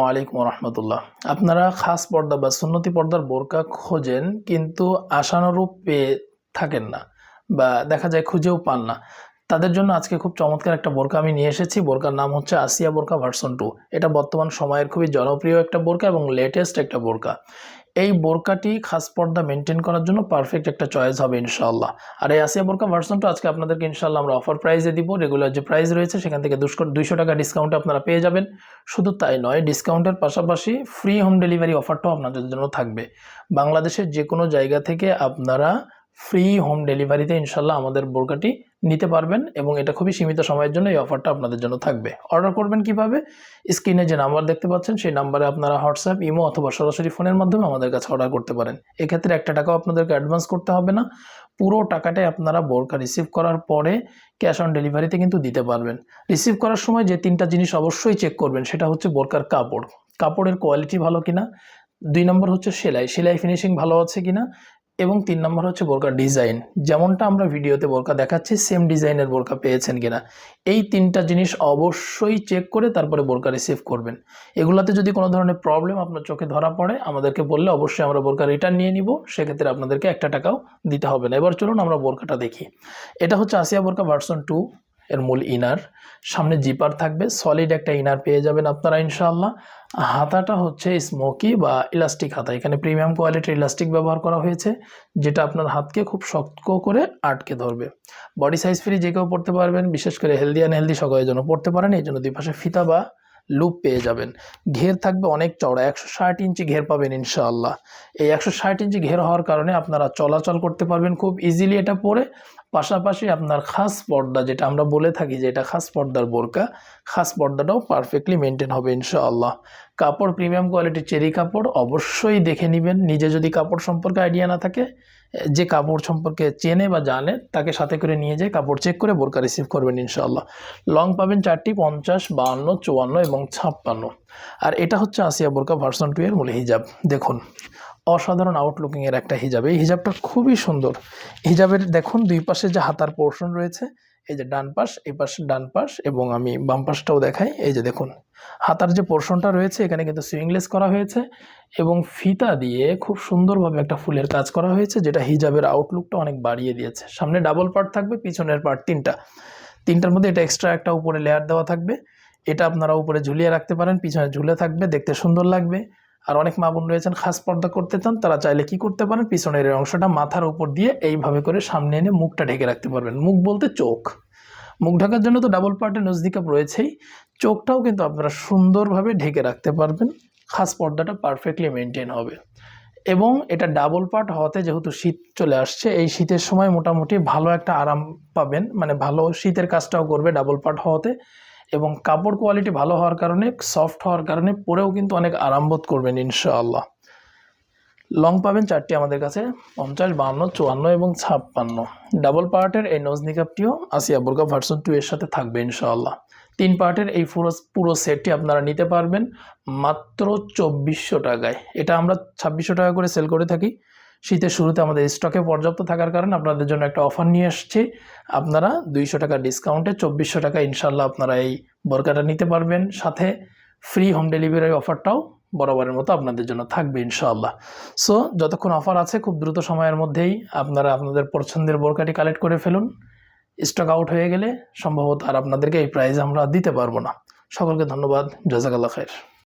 ওয়ালাইকুম রহমতুল্লাহ আপনারা খাস পর্দা বা সুন্নতি পর্দার বোরকা খোঁজেন, কিন্তু আশানুরূপ পেয়ে থাকেন না বা দেখা যায় খুঁজেও পান না। তাদের জন্য আজকে খুব চমৎকার একটা বোরকা আমি নিয়ে এসেছি। বোরকার নাম হচ্ছে আসিয়া বোরকা ভার্সন টু। এটা বর্তমান সময়ের খুবই জনপ্রিয় একটা বোরকা এবং লেটেস্ট একটা বোরকা। এই বোরকাটি খাস পর্দা মেনটেন করার জন্য পারফেক্ট একটা চয়েস হবে ইনশাল্লাহ আর এই আসিয়া বোরকা ভার্সনটা আজকে আপনাদেরকে ইনশাল্লাহ আমরা অফার প্রাইজে দিব। রেগুলার যে প্রাইস রয়েছে, সেখান থেকে দুশো দুইশো টাকা ডিসকাউন্ট আপনারা পেয়ে যাবেন। শুধু তাই নয় ডিসকাউন্টের পাশাপাশি ফ্রি হোম ডেলিভারি অফারটাও আপনাদের জন্য থাকবে। বাংলাদেশের যে কোনো জায়গা থেকে আপনারা ফ্রি হোম ডেলিভারিতে ইনশাল্লাহ আমাদের বোরকাটি নিতে পারবেন এবং এটা খুবই সীমিত সময়ের জন্য এই অফারটা আপনাদের জন্য থাকবে। অর্ডার করবেন কীভাবে? স্ক্রিনে যে নাম্বার দেখতে পাচ্ছেন, সেই নাম্বারে আপনারা হোয়াটসঅ্যাপ ইমো অথবা সরাসরি ফোনের মাধ্যমে আমাদের কাছে অর্ডার করতে পারেন। এক্ষেত্রে একটা টাকাও আপনাদেরকে অ্যাডভান্স করতে হবে না। পুরো টাকাটাই আপনারা বোরকা রিসিভ করার পরে ক্যাশ অন ডেলিভারিতে কিন্তু দিতে পারবেন। রিসিভ করার সময় যে তিনটা জিনিস অবশ্যই চেক করবেন, সেটা হচ্ছে বোরকার কাপড়। কাপড়ের কোয়ালিটি ভালো কিনা? দুই নম্বর হচ্ছে সেলাই। সেলাই ফিনিশিং ভালো আছে কিনা? এবং তিন নম্বর হচ্ছে বোরকা ডিজাইন। যেমনটা আমরা ভিডিওতে বোরকা দেখাচ্ছি সেম ডিজাইনের বোরকা পেয়েছেন কিনা। এই তিনটা জিনিস অবশ্যই চেক করে তারপরে বোরকা রিসিভ করবেন। এগুলাতে যদি কোনো ধরনের প্রবলেম আপনার চোখে ধরা পড়ে, আমাদেরকে বললে অবশ্যই আমরা বোরকা রিটার্ন নিয়ে নিব। সেক্ষেত্রে আপনাদেরকে একটা টাকাও দিতে হবে না। এবার চলুন আমরা বোরকাটা দেখি। এটা হচ্ছে আসিয়া বোরকা ভার্সন টু এর মূল ইনার সামনে জিপার থাকবে সলিড একটা ইনার পেয়ে যাবেন আপনারা ইনশাল্লাহ হাতাটা হচ্ছে স্মোকি বা ইলাস্টিক হাতা। এখানে প্রিমিয়াম কোয়ালিটির ইলাস্টিক ব্যবহার করা হয়েছে, যেটা আপনার হাতকে খুব শক্ত করে আটকে ধরবে। বডি সাইজ ফ্রি যে কেউ পড়তে পারবেন, বিশেষ করে হেলদি অ্যান্ড হেলদি সকলের জন্য পড়তে পারেন। এই জন্য দুই পাশে ফিতা বা লুপ পেয়ে যাবেন। ঘের থাকবে অনেক চওড়া, একশো ষাট ইঞ্চি ঘের পাবেন ইনশাআল্লাহ। এই একশো ষাট ইঞ্চি ঘের হওয়ার কারণে আপনারা চলাচল করতে পারবেন খুব ইজিলি এটা পরে। পাশাপাশি আপনার খাস পর্দা যেটা আমরা বলে থাকি যে এটা খাস পর্দার বোরকা, খাস পর্দাটাও পারফেক্টলি মেনটেন হবে ইনশাআল্লাহ। কাপড় প্রিমিয়াম কোয়ালিটির চেরি কাপড় অবশ্যই দেখে নেবেন। নিজে যদি কাপড় সম্পর্কে আইডিয়া না থাকে যে কাপড় সম্পর্কে চেনে বা জানে, তাকে সাথে করে নিয়ে যেয়ে কাপড় চেক করে বোরকা রিসিভ করবেন ইনশাল্লাহ লং পাবেন চারটি, পঞ্চাশ, বাহান্ন, চুয়ান্ন এবং ছাপ্পান্ন। আর এটা হচ্ছে আসিয়া বোরকা ভার্সন টু এর মূল হিজাব। দেখুন, অসাধারণ আউটলুকিংয়ের একটা হিজাব। এই হিজাবটা খুবই সুন্দর। হিজাবের দেখুন দুই পাশে যে হাতার পোর্শন রয়েছে এই যে ডান পাশ, এই পাশে ডান পাশ এবং আমি বাম পাশটাও দেখাই। এই যে দেখুন, হাতার যে পোর্শনটা রয়েছে, এখানে কিন্তু সুইংলেস করা হয়েছে এবং ফিতা দিয়ে খুব সুন্দরভাবে একটা ফুলের কাজ করা হয়েছে, যেটা হিজাবের আউটলুকটা অনেক বাড়িয়ে দিয়েছে। সামনে ডাবল পার্ট থাকবে, পিছনের পার্ট তিনটা। তিনটার মধ্যে এটা এক্সট্রা একটা উপরে লেয়ার দেওয়া থাকবে। এটা আপনারা উপরে ঝুলিয়ে রাখতে পারেন, পিছনে ঝুলে থাকবে, দেখতে সুন্দর লাগবে। আর অনেক মা বোন রয়েছেন, খাস পর্দা করতে চান, তারা চাইলে কি করতে পারেন? পিছনের এই অংশটা মাথার উপর দিয়ে এইভাবে করে সামনে এনে মুখটা ঢেকে রাখতে পারবেন। মুখ বলতে চোখ। মুখ ঢাকার জন্য তো ডাবল পার্টের নজদিকাপ রয়েছেই। চোখটাও কিন্তু আপনারা সুন্দরভাবে ঢেকে রাখতে পারবেন। খাস পর্দাটা পারফেক্টলি মেনটেন হবে। এবং এটা ডাবল পার্ট হওয়াতে যেহেতু শীত চলে আসছে, এই শীতের সময় মোটামুটি ভালো একটা আরাম পাবেন। মানে ভালো শীতের কাজটাও করবে ডাবল পার্ট হওয়াতে। এবং কাপড় কোয়ালিটি ভালো হওয়ার কারণে সফট হওয়ার কারণে পরেও কিন্তু অনেক আরামবোধ করবেন, ইনশাআল্লাহ। লং পাবেন চারটি আমাদের কাছে, পঞ্চাশ, বাহান্ন, চুয়ান্ন এবং ছাপ্পান্ন। ডাবল পার্টের এই নোজ নিকাপটিও আসিয়া বোরকা ভার্সন টু এর সাথে থাকবে, ইনশাআল্লাহ। তিন পার্টের এই পুরো পুরো সেটটি আপনারা নিতে পারবেন মাত্র চব্বিশশো টাকায়। এটা আমরা ছাব্বিশশো টাকা করে সেল করে থাকি। শীতের শুরুতে আমাদের স্টকে পর্যাপ্ত থাকার কারণে আপনাদের জন্য একটা অফার নিয়ে এসেছি আপনারা দুইশো টাকা ডিসকাউন্টে চব্বিশশো টাকা ইনশাল্লাহ আপনারা এই বোরকাটা নিতে পারবেন। সাথে ফ্রি হোম ডেলিভারি অফারটাও বরাবরের মতো আপনাদের জন্য থাকবে ইনশাআল্লাহ। সো যতক্ষণ অফার আছে, খুব দ্রুত সময়ের মধ্যেই আপনারা আপনাদের পছন্দের বোরকাটি কালেক্ট করে ফেলুন। স্টক আউট হয়ে গেলে সম্ভবত আর আপনাদেরকে এই প্রাইজ আমরা দিতে পারব না। সকলকে ধন্যবাদ। জাজাকাল্লা খায়ের